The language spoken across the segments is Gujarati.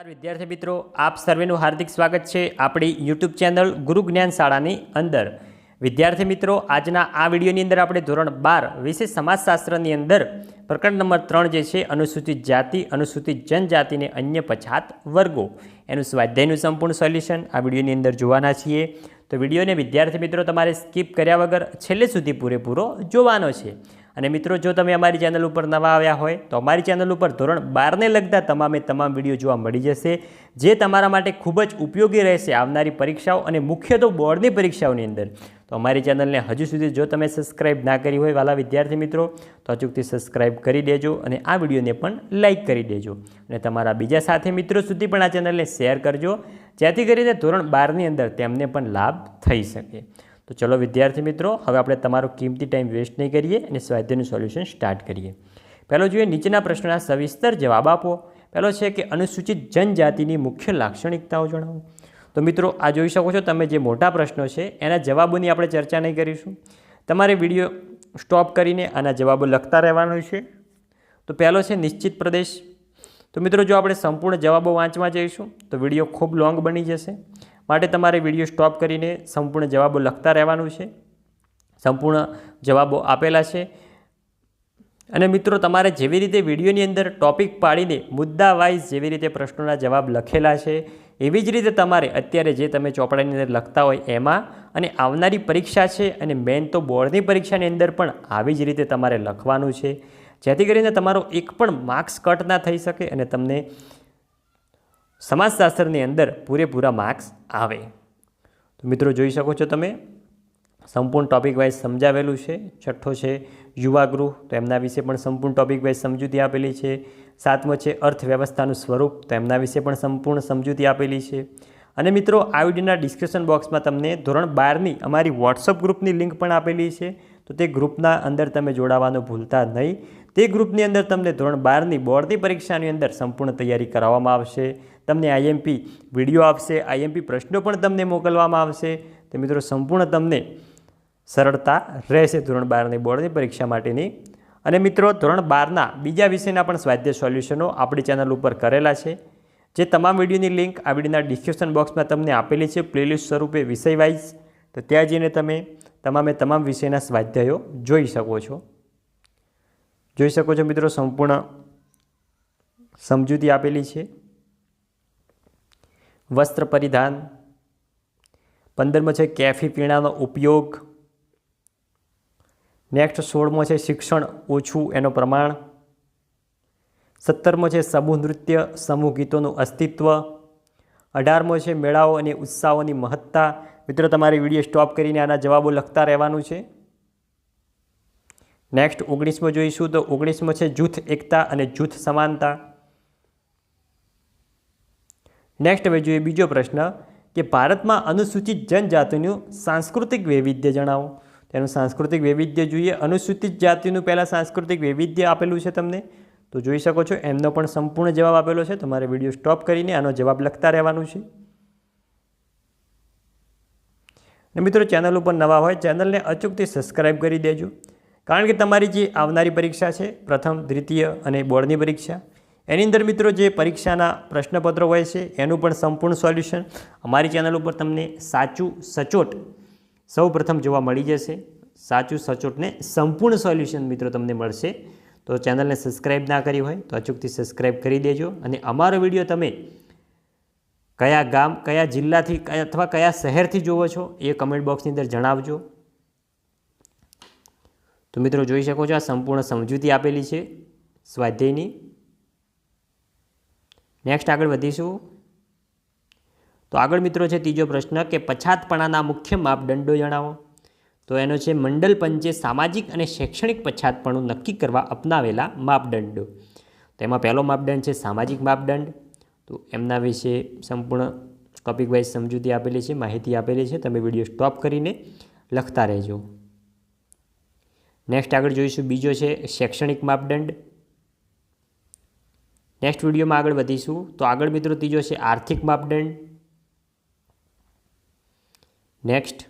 નમસ્કાર વિદ્યાર્થી મિત્રો, આપ સર્વેનું હાર્દિક સ્વાગત છે આપણી યુટ્યુબ ચેનલ ગુરુ જ્ઞાન શાળાની અંદર. વિદ્યાર્થી મિત્રો, આજના આ વિડીયોની અંદર આપણે ધોરણ બાર વિશે સમાજશાસ્ત્રની અંદર પ્રકરણ નંબર ત્રણ જે છે, અનુસૂચિત જાતિ, અનુસૂચિત જનજાતિને અન્ય પછાત વર્ગો. એનું સ્વાધ્યાયનું સંપૂર્ણ સોલ્યુશન આ વિડીયોની અંદર જોવાના છીએ. તો વિડીયોને વિદ્યાર્થી મિત્રો, તમારે સ્કીપ કર્યા વગર છેલ્લે સુધી પૂરેપૂરો જોવાનો છે. અને મિત્રો, જો તમે અમારી ચેનલ ઉપર નવા આવ્યા હોય, તો અમારી ચેનલ ઉપર ધોરણ બારને લગતા તમામે તમામ વીડિયો જોવા મળી જશે, જે તમારા માટે ખૂબ જ ઉપયોગી રહેશે આવનારી પરીક્ષાઓ અને મુખ્ય તો બોર્ડની પરીક્ષાઓની અંદર. તો અમારી ચેનલને હજુ સુધી જો તમે સબસ્ક્રાઇબ ના કરી હોય વાલા વિદ્યાર્થી મિત્રો, તો અચૂકથી સબસ્ક્રાઇબ કરી દેજો અને આ વિડીયોને પણ લાઇક કરી દેજો. અને તમારા બીજા સાથે મિત્રો સુધી પણ આ ચેનલને શેર કરજો, જેથી કરીને ધોરણ બારની અંદર તેમને પણ લાભ થઈ શકે. તો ચલો વિદ્યાર્થી મિત્રો, હવે આપણે તમારો કિંમતી ટાઈમ વેસ્ટ નહીં કરીએ અને સ્વાધ્યાયનું સોલ્યુશન સ્ટાર્ટ કરીએ. પહેલો જોઈએ, નીચેના પ્રશ્નના સવિસ્તર જવાબ આપો. પહેલો છે કે અનુસૂચિત જનજાતિની મુખ્ય લાક્ષણિકતાઓ જણાવો. તો મિત્રો, આ જોઈ શકો છો તમે જે મોટા પ્રશ્નો છે, એના જવાબોની આપણે ચર્ચા નહીં કરીશું. તમારે વીડિયો સ્ટોપ કરીને આના જવાબો લખતા રહેવાનો છે. તો પહેલો છે નિશ્ચિત પ્રદેશ. તો મિત્રો, જો આપણે સંપૂર્ણ જવાબો વાંચવા જઈશું, તો વીડિયો ખૂબ લોંગ બની જશે. માટે તમારે વીડિયો સ્ટોપ કરીને સંપૂર્ણ જવાબો લખતા રહેવાનું છે. સંપૂર્ણ જવાબો આપેલા છે. અને મિત્રો, તમારે જેવી રીતે વિડીયોની અંદર ટોપિક પાડીને મુદ્દા વાઇઝ જેવી રીતે પ્રશ્નોના જવાબ લખેલા છે, એવી જ રીતે તમારે અત્યારે જે તમે ચોપડાની અંદર લખતા હોય એમાં અને આવનારી પરીક્ષા છે અને મેન તો બોર્ડની પરીક્ષાની અંદર પણ આવી જ રીતે તમારે લખવાનું છે. જેથી કરીને તમારો એક પણ માર્ક્સ કટ ના થઈ શકે અને તમને સમાજશાસ્ત્રની અંદર પૂરેપૂરા માર્ક્સ આવે. તો મિત્રો જોઈ શકો છો તમે, સંપૂર્ણ ટોપિક વાઇઝ સમજાવેલું છે, છઠ્ઠો છે યુવા ગૃહ તો એમના વિશે પણ સંપૂર્ણ ટોપિક વાઇઝ સમજૂતી આપેલી છે. સાતમો છે અર્થવ્યવસ્થાનું સ્વરૂપ, તો એમના વિશે પણ સંપૂર્ણ સમજૂતી આપેલી છે. અને મિત્રો, આ વિડીયોના ડિસ્ક્રિપ્શન બોક્સમાં તમને ધોરણ બારની અમારી વોટ્સઅપ ગ્રુપની લિંક પણ આપેલી છે. તો તે ગ્રુપના અંદર તમે જોડાવાનું ભૂલતા નહીં. તે ગ્રુપની અંદર તમને ધોરણ બારની બોર્ડની પરીક્ષાની અંદર સંપૂર્ણ તૈયારી કરાવવામાં આવશે. તમને આઈએમપી વીડિયો આપશે, આઈએમપી પ્રશ્નો પણ તમને મોકલવામાં આવશે. તો મિત્રો સંપૂર્ણ તમને સરળતા રહેશે ધોરણ બારની બોર્ડની પરીક્ષા માટેની. અને મિત્રો ધોરણ બારના બીજા વિષયના પણ સ્વાધ્યાય સોલ્યુશનો આપણી ચેનલ ઉપર કરેલા છે. જે તમામ વિડીયોની લિંક આ વિડીયોના ડિસ્ક્રિપ્શન બોક્સમાં તમને આપેલી છે. પ્લેલિસ્ટ સ્વરૂપે વિષય વાઇઝ. તો ત્યાં જઈને તમે તમામે તમામ વિષયના સ્વાધ્યાયો જોઈ શકો છો. જોઈ શકો છો મિત્રો, સંપૂર્ણ સમજૂતી આપેલી છે. વસ્ત્ર પરિધાન, પંદરમો છે કેફી પીણાનો ઉપયોગ, નેક્સ્ટ સોળમો છે શિક્ષણ ઓછું એનું પ્રમાણ, સત્તરમો છે સમૂહ નૃત્ય, સમૂહ ગીતોનું અસ્તિત્વ, અઢારમો છે મેળાઓ અને ઉત્સાહોની મહત્તા મિત્રો, તમારે વીડિયો સ્ટોપ કરીને આના જવાબો લખતા રહેવાનું છે. નેક્સ્ટ ઓગણીસમો જોઈશું તો ઓગણીસમો છે જૂથ એકતા અને જૂથ સમાનતા. નેક્સ્ટ હવે જોઈએ બીજો પ્રશ્ન કે ભારતમાં અનુસૂચિત જનજાતિનું સાંસ્કૃતિક વૈવિધ્ય જણાવો. તેનું સાંસ્કૃતિક વૈવિધ્ય જોઈએ. અનુસૂચિત જાતિનું પહેલાં સાંસ્કૃતિક વૈવિધ્ય આપેલું છે તમને. તો જોઈ શકો છો, એમનો પણ સંપૂર્ણ જવાબ આપેલો છે. તમારે વીડિયો સ્ટોપ કરીને આનો જવાબ લખતા રહેવાનું છે. અને મિત્રો ચેનલ ઉપર નવા હોય ચેનલને અચૂકથી સબસ્ક્રાઈબ કરી દેજો. કારણ કે તમારી જે આવનારી પરીક્ષા છે, પ્રથમ, દ્વિતીય અને બોર્ડની પરીક્ષા, એની અંદર મિત્રો જે પરીક્ષાના પ્રશ્નપત્રો હોય છે, એનું પણ સંપૂર્ણ સોલ્યુશન અમારી ચેનલ ઉપર તમને સાચું સચોટ સૌ જોવા મળી જશે. સાચું સચોટને સંપૂર્ણ સોલ્યુશન મિત્રો તમને મળશે. તો ચેનલને સબસ્ક્રાઈબ ના કરી હોય તો અચૂકથી સબસ્ક્રાઈબ કરી દેજો અને અમારો વીડિયો તમે કયા ગામ, કયા જિલ્લાથી અથવા કયા શહેરથી જુઓ છો એ કમેન્ટ બોક્સની અંદર જણાવજો. તો મિત્રો જોઈ શકો છો આ સંપૂર્ણ સમજૂતી આપેલી છે સ્વાધ્યાયની. નેક્સ્ટ આગળ વધીશું. તો આગળ મિત્રો છે ત્રીજો પ્રશ્ન કે પછાતપણાના મુખ્ય માપદંડો જણાવો. તો એનો છે મંડલ પંચે સામાજિક અને શૈક્ષણિક પછાતપણું નક્કી કરવા અપનાવેલા માપદંડો. તેમાં પહેલો માપદંડ છે સામાજિક માપદંડ. તો એમના વિશે સંપૂર્ણ ટોપિક વાઇઝ સમજૂતી આપેલી છે, માહિતી આપેલી છે. તમે વીડિયો સ્ટોપ કરીને લખતા રહેજો. નેક્સ્ટ આગળ જોઈશું બીજો છે શૈક્ષણિક માપદંડ. નેક્સ્ટ વિડીયોમાં આગળ વધીશું. તો આગળ મિત્રો ત્રીજો છે આર્થિક માપદંડ. નેક્સ્ટ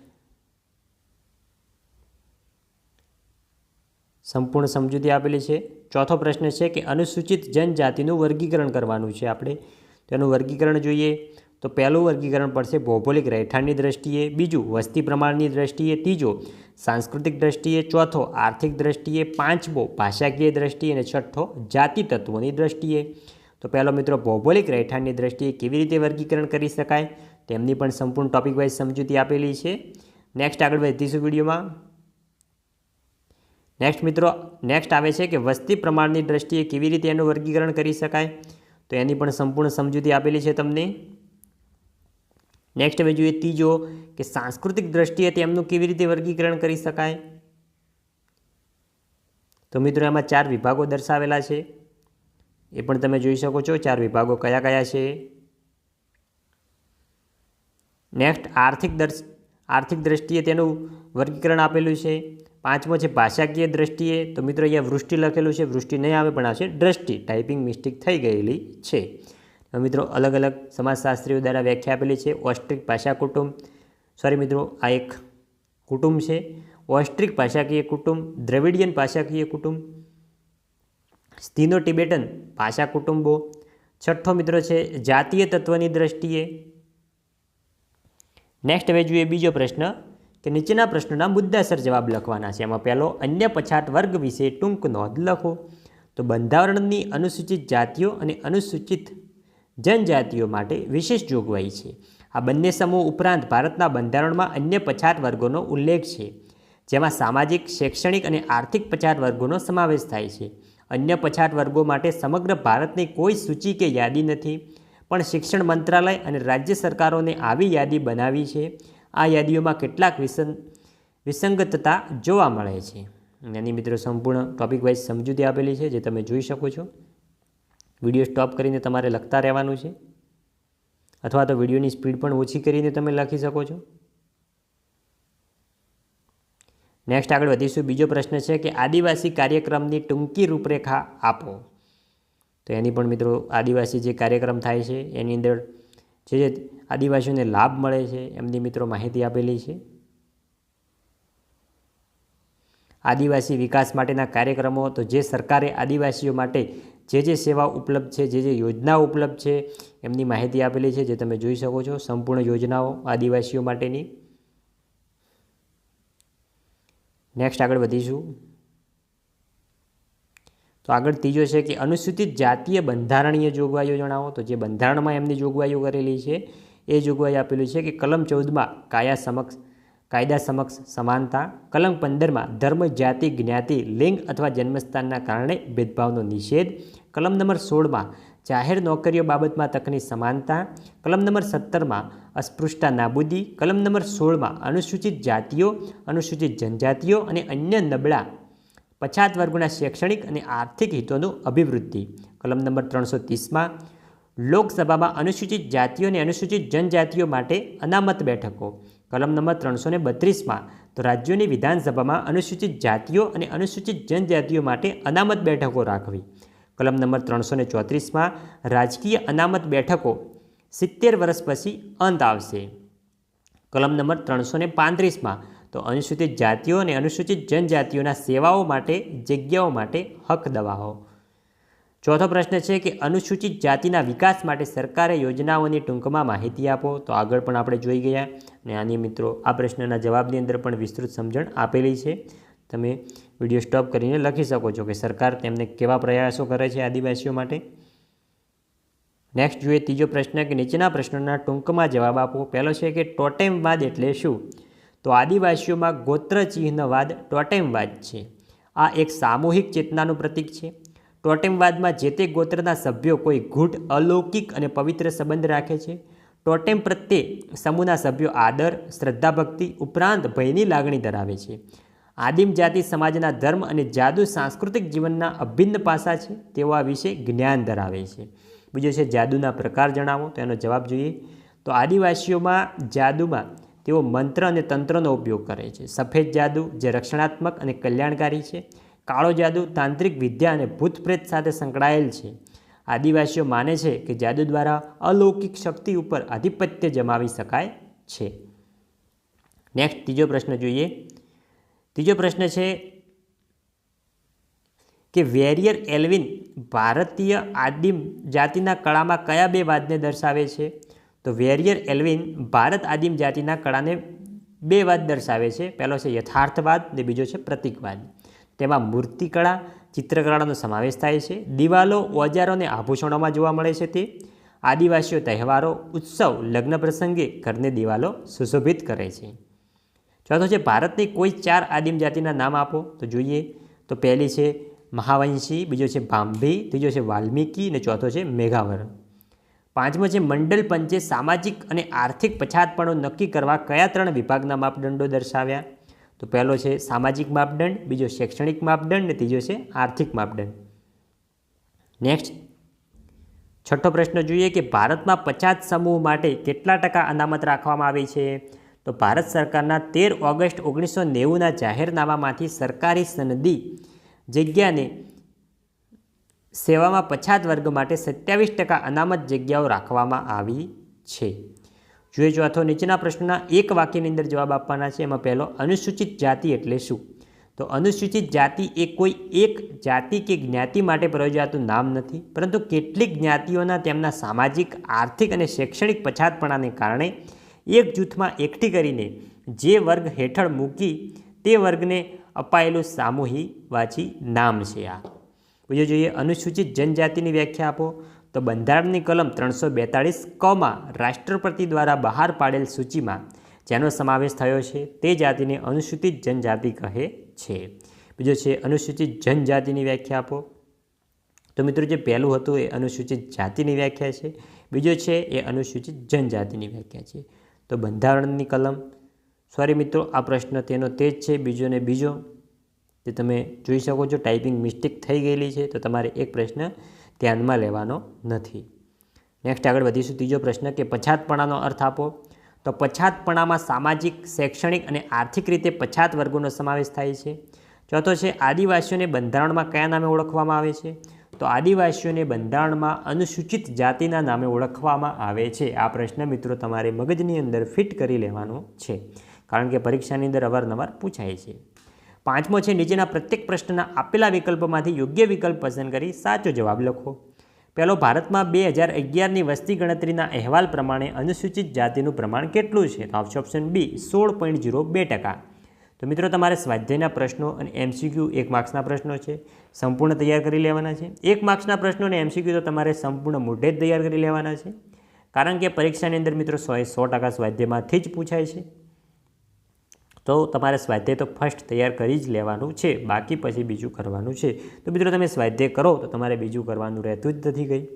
સંપૂર્ણ સમજૂતી આપેલી છે. ચોથો પ્રશ્ન છે કે અનુસૂચિત જનજાતિનું વર્ગીકરણ કરવાનું છે આપણે. તેનું વર્ગીકરણ જોઈએ તો પહેલું વર્ગીકરણ પડશે ભૌગોલિક રહેઠાણની દ્રષ્ટિએ, બીજું વસ્તી પ્રમાણની દ્રષ્ટિએ, ત્રીજો સાંસ્કૃતિક દ્રષ્ટિએ, ચોથો આર્થિક દ્રષ્ટિએ, પાંચમો ભાષાકીય દ્રષ્ટિએ અને છઠ્ઠો જાતિ તત્વોની દ્રષ્ટિએ. તો પહેલો મિત્રો, ભૌગોલિક રહેઠાણની દ્રષ્ટિએ કેવી રીતે વર્ગીકરણ કરી શકાય? તેમની પણ સંપૂર્ણ ટોપિક વાઇઝ સમજૂતી આપેલી છે. નેક્સ્ટ આગળ વધીશું વિડીયોમાં. નેક્સ્ટ મિત્રો નેક્સ્ટ આવે છે કે વસ્તી પ્રમાણની દ્રષ્ટિએ કેવી રીતે એનું વર્ગીકરણ કરી શકાય? તો એની પણ સંપૂર્ણ સમજૂતી આપેલી છે તમને. નેક્સ્ટ હવે જોઈએ ત્રીજો કે સાંસ્કૃતિક દ્રષ્ટિએ તેમનું કેવી રીતે વર્ગીકરણ કરી શકાય. તો મિત્રો એમાં ચાર વિભાગો દર્શાવેલા છે. એ પણ તમે જોઈ શકો છો ચાર વિભાગો કયા કયા છે. નેક્સ્ટ આર્થિક દર્શ, આર્થિક દ્રષ્ટિએ તેનું વર્ગીકરણ આપેલું છે. પાંચમો છે ભાષાકીય દ્રષ્ટિએ. તો મિત્રો અહીંયા વૃષ્ટિ લખેલું છે. વૃષ્ટિ નહીં આવે પણ આવશે દ્રષ્ટિ. ટાઈપિંગ મિસ્ટેક થઈ ગયેલી છે. મિત્રો અલગ અલગ સમાજશાસ્ત્રીઓ દ્વારા વ્યાખ્યા આપેલી છે. ઓસ્ટ્રિક ભાષા કુટુંબ. સોરી મિત્રો, આ એક કુટુંબ છે. ઓસ્ટ્રિક ભાષાકીય કુટુંબ, દ્રવિડિયન ભાષાકીય કુટુંબ સ્તીનો ટિબેટન ભાષા કુટુંબો. છઠ્ઠો મિત્રો છે જાતીય તત્વની દ્રષ્ટિએ. નેક્સ્ટ હવે જોઈએ બીજો પ્રશ્ન. કે નીચેના પ્રશ્નોના મુદ્દાસર જવાબ લખવાના છે. એમાં પહેલો, અન્ય પછાત વર્ગ વિશે ટૂંક નોંધ લખો. તો બંધારણની અનુસૂચિત જાતિઓ અને અનુસૂચિત જનજાતિઓ માટે વિશેષ જોગવાઈ છે. આ બંને સમૂહ ઉપરાંત ભારતના બંધારણમાં અન્ય પછાત વર્ગોનો ઉલ્લેખ છે, જેમાં સામાજિક, શૈક્ષણિક અને આર્થિક પછાત વર્ગોનો સમાવેશ થાય છે. અન્ય પછાત વર્ગો માટે સમગ્ર ભારતની કોઈ સૂચિ કે યાદી નથી, પણ શિક્ષણ મંત્રાલય અને રાજ્ય સરકારોને આવી યાદી બનાવી છે. આ યાદીઓમાં કેટલાક વિસંગ, વિસંગતતા જોવા મળે છે. એની મિત્રો, સંપૂર્ણ ટોપિક વાઇઝ સમજૂતી આપેલી છે, જે તમે જોઈ શકો છો. વીડિયો સ્ટોપ કરીને તમારે લખતા રહેવાનું છે. અથવા તો વિડીયોની સ્પીડ પણ ઓછી કરીને તમે લખી શકો છો. નેક્સ્ટ આગળ વધીશું. બીજો પ્રશ્ન છે કે આદિવાસી કાર્યક્રમની ટૂંકી રૂપરેખા આપો. તો એની પણ મિત્રો, આદિવાસી જે કાર્યક્રમ થાય છે, એની અંદર જે જે આદિવાસીઓને લાભ મળે છે, એમની મિત્રો માહિતી આપેલી છે. આદિવાસી વિકાસ માટેના કાર્યક્રમો, તો જે સરકારે આદિવાસીઓ માટે જે જે સેવા ઉપલબ્ધ છે, જે જે યોજનાઓ ઉપલબ્ધ છે, એમની માહિતી આપેલી છે, જે તમે જોઈ શકો છો, સંપૂર્ણ યોજનાઓ આદિવાસીઓ માટેની. નેક્સ્ટ આગળ વધીશું. તો આગળ ત્રીજો છે કે અનુસૂચિત જાતીય બંધારણીય જોગવાઈઓ જણાવો. તો જે બંધારણમાં એમની જોગવાઈઓ કરેલી છે, એ જોગવાઈ આપેલું છે કે કલમ ચૌદમાં કાયા સમક્ષ, કાયદા સમક્ષ સમાનતા, કલમ પંદરમાં ધર્મ, જાતિ, જ્ઞાતિ, લિંગ અથવા જન્મસ્થાનના કારણે ભેદભાવનો નિષેધ, કલમ નંબર સોળમાં જાહેર નોકરીઓ બાબતમાં તકની સમાનતા, કલમ નંબર સત્તરમાં અસ્પૃશ્યતા નાબૂદી, કલમ નંબર સોળમાં અનુસૂચિત જાતિઓ, અનુસૂચિત જનજાતિઓ અને અન્ય નબળા પછાત વર્ગોના શૈક્ષણિક અને આર્થિક હિતોનું અભિવૃદ્ધિ. કલમ નંબર ત્રણસો ત્રીસમાં, લોકસભામાં અનુસૂચિત જાતિઓ અને અનુસૂચિત જનજાતિઓ માટે અનામત બેઠકો. કલમ નંબર ત્રણસો ને બત્રીસમાં, તો રાજ્યોની વિધાનસભામાં અનુસૂચિત જાતિઓ અને અનુસૂચિત જનજાતિઓ માટે અનામત બેઠકો રાખવી. કલમ નંબર ત્રણસો ને ચોત્રીસમાં, રાજકીય અનામત બેઠકો, સિત્તેર વર્ષ પછી અંત આવશે. કલમ નંબર ત્રણસો ને પાંત્રીસમાં તો અનુસૂચિત જાતિઓ અને અનુસૂચિત જનજાતિઓના સેવાઓ માટે, જગ્યાઓ માટે હક દવાઓ ચોથો પ્રશ્ન છે કે અનુસૂચિત જાતિના વિકાસ માટે સરકારે યોજનાઓની ટૂંકમાં માહિતી આપો. તો આગળ પણ આપણે જોઈ ગયા. અને આની મિત્રો, આ પ્રશ્નના જવાબની અંદર પણ વિસ્તૃત સમજણ આપેલી છે. તમે વીડિયો સ્ટોપ કરીને લખી શકો છો કે સરકાર તેમને કેવા પ્રયાસો કરે છે આદિવાસીઓ માટે. નેક્સ્ટ જોઈએ ત્રીજો પ્રશ્ન કે નીચેના પ્રશ્નોના ટૂંકમાં જવાબ આપો. પહેલો છે કે ટોટેમવાદ એટલે શું? તો આદિવાસીઓમાં ગોત્ર ચિહ્નવાદ ટોટેમવાદ છે. આ એક સામૂહિક ચેતનાનું પ્રતીક છે. ટોટેમવાદમાં જે તે ગોત્રના સભ્યો કોઈ ગૂઢ અલૌકિક અને પવિત્ર સંબંધ રાખે છે. ટોટેમ પ્રત્યે સમૂહના સભ્યો આદર શ્રદ્ધા ભક્તિ ઉપરાંત ભયની લાગણી ધરાવે છે. આદિમ જાતિ સમાજના ધર્મ અને જાદુ સાંસ્કૃતિક જીવનના અભિન્ન પાસા છે. તેઓ આ વિશે જ્ઞાન ધરાવે છે. બીજો છે જાદુના પ્રકાર જણાવો, તો એનો જવાબ જોઈએ. તો આદિવાસીઓમાં જાદુમાં તેઓ મંત્ર અને તંત્રનો ઉપયોગ કરે છે. સફેદ જાદુ, જે રક્ષણાત્મક અને કલ્યાણકારી છે. કાળો જાદુ, તાંત્રિક વિદ્યા અને ભૂત પ્રેત સાથે સંકળાયેલ છે. આદિવાસીઓ માને છે કે જાદુ દ્વારા અલૌકિક શક્તિ ઉપર આધિપત્ય જમાવી શકાય છે. નેક્સ્ટ ત્રીજો પ્રશ્ન જોઈએ. ત્રીજો પ્રશ્ન છે કે વેરિયર એલ્વિન ભારતીય આદિમ જાતિના કળામાં કયા બે વાદને દર્શાવે છે? તો વેરિયર એલ્વિન ભારત આદિમ જાતિના કળાને બે વાત દર્શાવે છે. પહેલો છે યથાર્થવાદ ને બીજો છે પ્રતિકવાદ. તેમાં મૂર્તિકળા, ચિત્રકળાનો સમાવેશ થાય છે. દિવાલો, ઓજારો અને આભૂષણોમાં જોવા મળે છે તે. આદિવાસીઓ તહેવારો, ઉત્સવ, લગ્ન પ્રસંગે ઘરની દિવાલો સુશોભિત કરે છે. ચોથો છે ભારતની કોઈ ચાર આદિમ જાતિના નામ આપો. તો જોઈએ. તો પહેલી છે મહાવંશી, બીજો છે ભાંભી, ત્રીજો છે વાલ્મીકી અને ચોથો છે મેઘાવર. પાંચમો છે મંડળ પંચે સામાજિક અને આર્થિક પછાતપણો નક્કી કરવા કયા ત્રણ વિભાગના માપદંડો દર્શાવ્યા? તો પહેલો છે, સામાજિક માપદંડ, બીજો શૈક્ષણિક માપદંડ અને ત્રીજો છે, આર્થિક માપદંડ. નેક્સ્ટ છઠ્ઠો પ્રશ્ન જોઈએ કે ભારતમાં પછાત સમૂહ માટે કેટલા ટકા અનામત રાખવામાં આવી છે? તો ભારત સરકારના તેર ઓગસ્ટ ઓગણીસો નેવુંના જાહેરનામામાંથી સરકારી સનદી જગ્યાને સેવામાં પછાત વર્ગ માટે સત્યાવીસ ટકા અનામત જગ્યાઓ રાખવામાં આવી છે. જોઈએ ચોથો નીચેના પ્રશ્નના એક વાક્યની અંદર જવાબ આપવાના છે, એમાં પહેલો, અનુસૂચિત જાતિ એટલે શું? તો અનુસૂચિત જાતિ એ કોઈ એક જાતિ કે જ્ઞાતિ માટે પ્રયોજાતું નામ નથી, પરંતુ કેટલીક જ્ઞાતિઓના તેમના સામાજિક, આર્થિક અને શૈક્ષણિક પછાતપણાને કારણે એક જૂથમાં એકઠી કરીને જે વર્ગ હેઠળ મૂકી તે વર્ગને અપાયેલું સામૂહિકવાચી નામ છે આ. બીજો જોઈએ, અનુસૂચિત જનજાતિની વ્યાખ્યા આપો. તો બંધારણની કલમ ત્રણસો બેતાળીસ, કમાં, રાષ્ટ્રપતિ દ્વારા બહાર પાડેલ સૂચિમાં જેનો સમાવેશ થયો છે, તે જાતિને અનુસૂચિત જનજાતિ કહે છે. બીજો છે, અનુસૂચિત જનજાતિની વ્યાખ્યા આપો. તો મિત્રો, જે પહેલું હતું, એ અનુસૂચિત જાતિની વ્યાખ્યા છે. બીજો છે, એ અનુસૂચિત જનજાતિની વ્યાખ્યા છે. તો બંધારણની કલમ. સોરી મિત્રો, આ પ્રશ્ન તેનો તે જ છે. બીજો ને બીજો. જે તમે જોઈ શકો છો ટાઈપિંગ મિસ્ટેક થઈ ગયેલી છે, તો તમારે એક પ્રશ્ન ધ્યાનમાં લેવાનો નથી. નેક્સ્ટ આગળ વધીશું, ત્રીજો પ્રશ્ન કે પછાતપણાનો અર્થ આપો. તો પછાતપણામાં સામાજિક, શૈક્ષણિક અને આર્થિક રીતે પછાત વર્ગોનો સમાવેશ થાય છે. ચોથો છે, આદિવાસીઓને બંધારણમાં કયા નામે ઓળખવામાં આવે છે? તો આદિવાસીઓને બંધારણમાં અનુસૂચિત જાતિના નામે ઓળખવામાં આવે છે. આ પ્રશ્ન મિત્રો તમારે મગજની અંદર ફિટ કરી લેવાનો છે. કારણ કે પરીક્ષાની અંદર અવારનવાર પૂછાય છે. પાંચમો છે, નીચેના પ્રત્યેક પ્રશ્નના આપેલા વિકલ્પોમાંથી યોગ્ય વિકલ્પ પસંદ કરી સાચો જવાબ લખો. પહેલો, ભારતમાં બે હજાર અગિયારની વસ્તી ગણતરીના અહેવાલ પ્રમાણે અનુસૂચિત જાતિનું પ્રમાણ કેટલું છે? તો આવશે ઓપ્શન બી સોળ પોઈન્ટ જીરો બે ટકા. તો મિત્રો, તમારે સ્વાધ્યાયના પ્રશ્નો અને એમસીક્યુ એક માર્ક્સના પ્રશ્નો છે, સંપૂર્ણ તૈયાર કરી લેવાના છે. એક માર્ક્સના પ્રશ્નો અને એમસીક્યુ તો તમારે સંપૂર્ણ મોઢે જ તૈયાર કરી લેવાના છે. કારણ કે પરીક્ષાની અંદર મિત્રો સો સો ટકા સ્વાધ્યાયમાંથી જ પૂછાય છે. તો તમારે સ્વાધ્યાય તો ફર્સ્ટ તૈયાર કરી જ લેવાનું છે, બાકી પછી બીજું કરવાનું છે. તો મિત્રો તમે સ્વાધ્યાય કરો તો તમારે બીજું કરવાનું રહેતું જ નથી ગઈ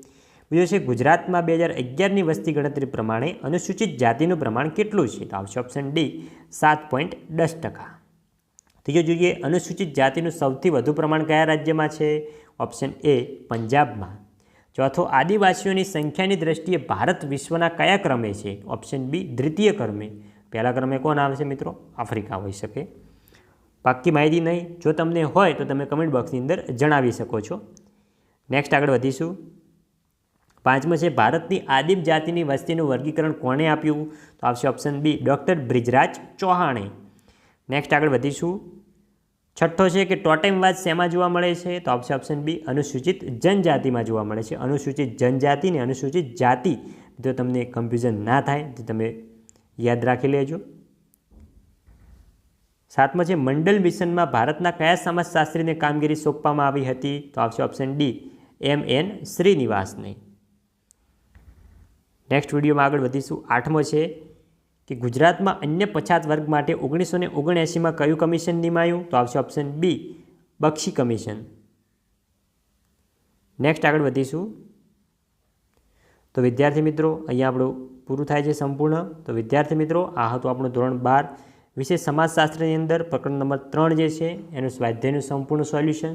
બીજો છે, ગુજરાતમાં બે હજાર અગિયારની વસ્તી ગણતરી પ્રમાણે અનુસૂચિત જાતિનું પ્રમાણ કેટલું છે? તો આવશે ઓપ્શન ડી સાત પોઈન્ટ દસ ટકા. ત્રીજો જોઈએ, અનુસૂચિત જાતિનું સૌથી વધુ પ્રમાણ કયા રાજ્યમાં છે? ઓપ્શન એ પંજાબમાં. ચોથો, આદિવાસીઓની સંખ્યાની દ્રષ્ટિએ ભારત વિશ્વના કયા ક્રમે છે? ઓપ્શન બી દ્વિતીય ક્રમે. પહેલા ક્રમે કોણ આવે છે મિત્રો? આફ્રિકા હોઈ શકે. પાક્કી માહિતી નહીં. જો તમને હોય તો તમે કમેન્ટ બોક્સની અંદર જણાવી શકો છો. નેક્સ્ટ આગળ વધીશું. પાંચમો છે, ભારતની આદિમ જાતિની વસ્તીનું વર્ગીકરણ કોણે આપ્યું? તો આવશે ઓપ્શન બી ડૉક્ટર બ્રિજરાજ ચૌહાણે. નેક્સ્ટ આગળ વધીશું. છઠ્ઠો છે કે ટોટેમવાદ શેમાં જોવા મળે છે? તો આવશે ઓપ્શન બી અનુસૂચિત જનજાતિમાં જોવા મળે છે. અનુસૂચિત જનજાતિ ને અનુસૂચિત જાતિ. જો તમને કન્ફ્યુઝન ના થાય, તો તમે યાદ રાખી લેજો. સાતમાં છે, મંડલ મિશનમાં ભારતના કયા સમાજશાસ્ત્રીને કામગીરી સોંપવામાં આવી હતી? તો આવશે ઓપ્શન ડી એમ એન શ્રીનિવાસને. નેક્સ્ટ વિડીયોમાં આગળ વધીશું. આઠમો છે કે ગુજરાતમાં અન્ય પછાત વર્ગ માટે ઓગણીસો ને ઓગણએંસીમાં કયું કમિશન નિમાયું? તો આવશે option B Bakshi commission. Next આગળ વધીશું. તો વિદ્યાર્થી મિત્રો, અહીંયા આપણું પૂરું થાય છે સંપૂર્ણ. તો વિદ્યાર્થી મિત્રો, આ હતું આપણું ધોરણ બાર. વિશે સમાજશાસ્ત્રની અંદર પ્રકરણ નંબર ત્રણ જે છે, એનું સ્વાધ્યાયનું સંપૂર્ણ સોલ્યુશન.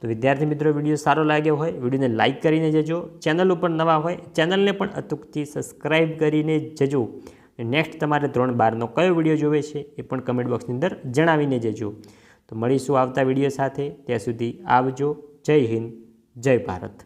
તો વિદ્યાર્થી મિત્રો, વીડિયો સારો લાગ્યો હોય, વિડીયોને લાઇક કરીને જજો. ચેનલ ઉપર નવા હોય, ચેનલને પણ અચૂકથી સબસ્ક્રાઈબ કરીને જજો. નેક્સ્ટ તમારે ધોરણ બારનો કયો વીડિયો જોવે છે, એ પણ કમેન્ટ બોક્સની અંદર જણાવીને જજો. તો મળીશું આવતા વીડિયો સાથે. ત્યાં સુધી આવજો. જય હિન્દ. જય ભારત.